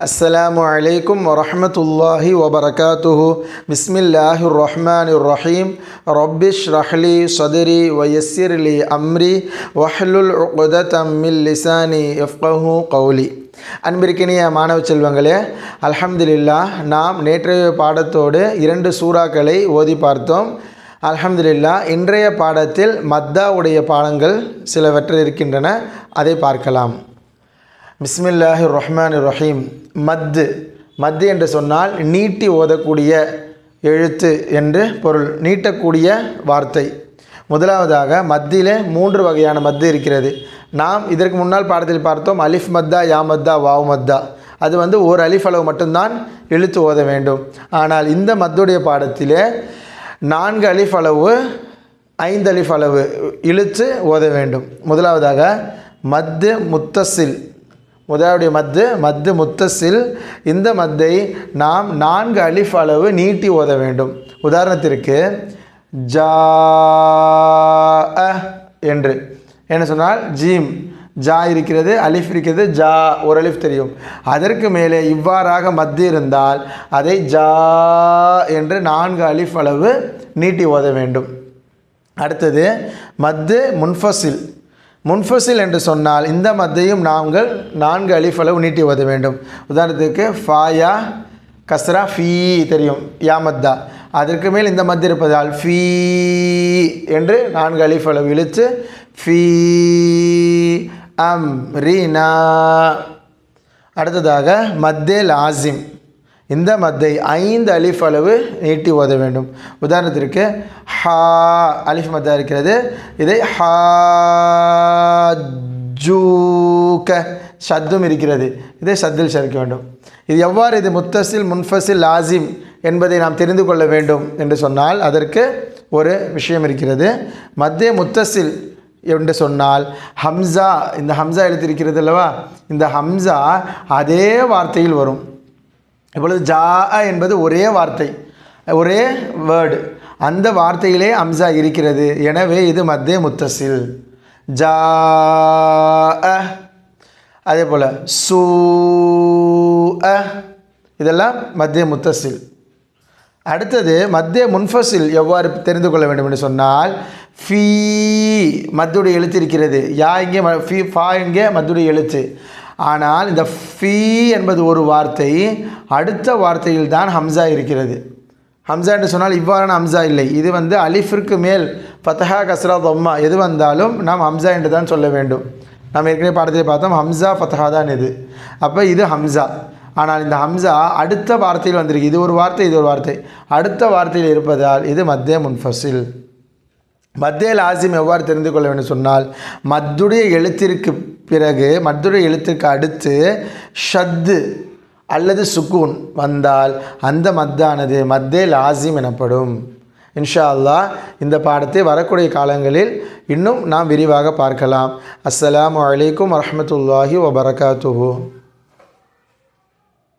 السلام عليكم ورحمة الله وبركاته بسم الله الرحمن الرحيم رب اشرح لي صدري ويسر لي أمري واحلل عقدة من لساني يفقه قولي அன்பிற்கினிய மாணவ செல்வங்களே அல்ஹம்துலில்லா நாம் நேற்றைய பாடத்தோடு இரண்டு சூறாக்களை ஓதி பார்த்தோம் அல்ஹம்துலில்லா இன்றைய பாடத்தில் மத்தாவுடைய பாடங்கள் சிலவற்றை இருக்கின்றன அதை பார்க்கலாம் பிஸ்மில்லாஹி ரஹ்மான் ரஹீம் மத்து. மத்து என்று சொன்னால் நீட்டி ஓதக்கூடிய எழுத்து என்று பொருள். நீட்டக்கூடிய வார்த்தை. முதலாவதாக மத்தியிலே மூன்று வகையான மத்து இருக்கிறது. நாம் இதற்கு முன்னால் பாடத்தில் பார்த்தோம் அலிஃப் மத்தா யா மத்தா வாவ் மத்தா. அது வந்து ஒரு அலிஃப் அளவு மட்டும்தான் இழுத்து ஓத வேண்டும். ஆனால் இந்த மத்துடைய பாடத்திலே நான்கு அலிஃப் அளவு ஐந்து அலிஃப் அளவு இழுத்து ஓத வேண்டும். முதலாவதாக மத்து முத்தசில் முதலாவுடைய மத்து மத்து முத்தசில் இந்த மத்தை நாம் நான்கு அலிஃப் அளவு நீட்டி ஓத வேண்டும். உதாரணத்திற்கு ஜா என்று. என்ன சொன்னால் ஜீம். ஜா இருக்கிறது அலிஃப் இருக்கிறது ஜா. ஒரு அலிஃப் தெரியும். அதற்கு மேலே இவ்வாறாக மத்து இருந்தால் அதை ஜா என்று நான்கு அலிஃப் அளவு நீட்டி ஓத வேண்டும். அடுத்தது மத்து முன்ஃபசில் முன்ஃபசில் என்று சொன்னால் இந்த மத்தையும் நாங்கள் நான்கு அலிஃபளவு நீட்டி ஓத வேண்டும். உதாரணத்துக்கு ஃபாயா கஸ்ரா ஃபீ தெரியும் யாமத்தா. அதற்கு மேல் இந்த மத்து இருப்பதால் ஃபீ என்று நான்கு அலிஃபளவு இழுத்து ஃபீ அம் ரீனா அடுத்ததாக மத்தே லாசிம். இந்த மத்தை ஐந்து அலிஃப் அளவு நீட்டி ஓத வேண்டும். உதாரணத்திற்கு ஹா அலிஃப் மத்தா இருக்கிறது. இதை ஹா ஜூக்க சத்தும் இருக்கிறது. இதை சத்தில் சேர்க்க வேண்டும். இது எவ்வாறு இது முத்தசில் முன்ஃபசில் லாசிம் என்பதை நாம் தெரிந்து கொள்ள வேண்டும் என்று சொன்னால் அதற்கு ஒரு விஷயம் இருக்கிறது. மத்திய முத்தசில் என்று சொன்னால் ஹம்சா இந்த ஹம்சா எழுத்திருக்கிறது அல்லவா? இந்த ஹம்சா அதே வார்த்தையில் வரும். இப்பொழுது ஜா என்பது ஒரே வார்த்தை ஒரே வேர்டு அந்த வார்த்தையிலே அம்சா இருக்கிறது. எனவே இது மத்திய முத்தசில் ஜா அதே போல் சூ இதெல்லாம் மத்திய முத்தசில் அடுத்தது மத்திய முன்ஃபசில் எவ்வாறு தெரிந்து கொள்ள வேண்டும் என்று சொன்னால் ஃபீ மத்துடைய எழுத்து இருக்கிறது. யா இங்கே ஃபீ ஃபா இங்கே மத்துடைய எழுத்து. ஆனால் இந்த ஃபீ என்பது ஒரு வார்த்தை அடுத்த வார்த்தையில் தான் ஹம்சா இருக்கிறது. ஹம்சா என்று சொன்னால் இவ்வாறான ஹம்சா இல்லை. இது வந்து அலிஃபிற்கு மேல் ஃபத்தஹா கஸ்ரா தொம்மா எது வந்தாலும் நாம் ஹம்சா என்று தான் சொல்ல வேண்டும். நாம் ஏற்கனவே பாடத்தில் பார்த்தோம் ஹம்சா ஃபத்தஹா தான் இது. அப்போ இது ஹம்சா. ஆனால் இந்த ஹம்சா அடுத்த வார்த்தையில் வந்திருக்கு. இது ஒரு வார்த்தை இது ஒரு வார்த்தை. அடுத்த வார்த்தையில் இருப்பதால் இது மத்திய முன்ஃபசில் மத்திய லாசிம் எவ்வாறு தெரிந்து கொள்ள வேண்டும் சொன்னால் மத்துடைய எழுத்திற்கு பிறகு மத்துடைய எழுத்துக்கு அடுத்து ஷத்து அல்லது சுக்கூன் வந்தால் அந்த மத்தானது மத்தே லாசிம் எனப்படும். இன்ஷா அல்லாஹ் இந்த பாடத்தை வரக்கூடிய காலங்களில் இன்னும் நாம் விரிவாக பார்க்கலாம். அஸ்லாம் வலைக்கம் வரமத்துல்லாஹி வபரகாத்துஹு.